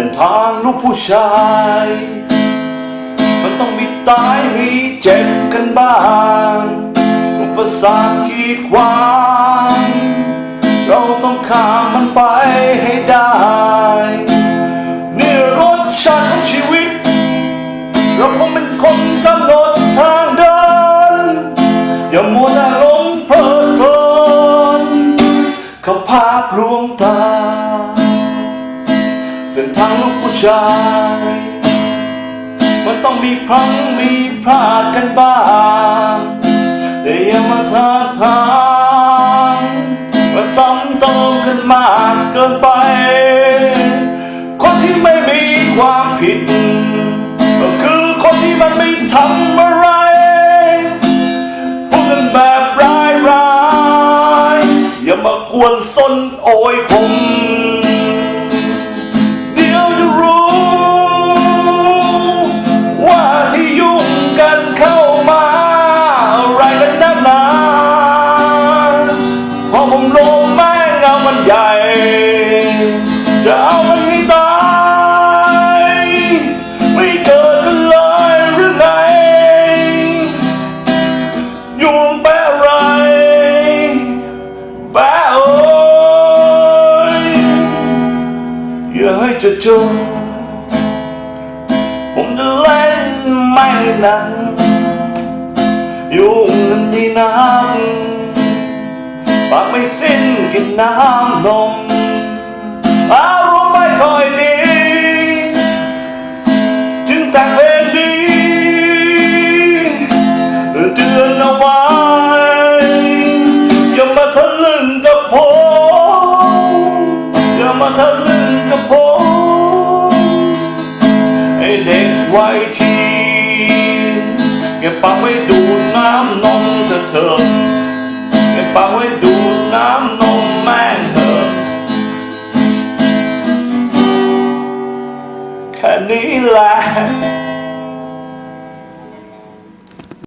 ็นทางลูกผู้ชาย มันต้องมีตายมีเจ็บกันบ้างอุปสรรคขีดขวางเราต้องข้ามมันไปให้ได้นี่รสชาติของชีวิต เราคงเป็นคนกำหนดทางเดิน อย่ามัวแต่หลงเพลิดเพลินกับภาพลวงตา ส้นทางลูกผู้ชาย มันต้องมีพลังมีพลาดกันบ้างแต่อย่ามาท้าทางมาซ้ำเติมขึ้นมากเกินไป คนที่ไม่มีความผิด ก็คือคนที่มันไม่ทำอะไรพูดกันแบบร้ายร้ายๆอย่ามากวนส้นโอยผม ราะผมโลงแม่งเอามันใหญ่ จะเอามันให้ตาย ไม่เกิดกันเลยหรือไงยุ่งแปะไรแปะเอ้ยอย่าให้เจะเจอผมจะเล่นไม่หนักยุ่งกันดีน้ำ น้ำนม อารมณ์ไม่ค่อยดี จึงแต่งเพลงดีเตือนเอาไว้ อย่ามาทะลึ่งกับผม อย่ามาทะลึ่งกับผมไอเด็กวัยทีนเก็บปากไว้ดูดน้ำนมเธอเถอ Alhamdulillah.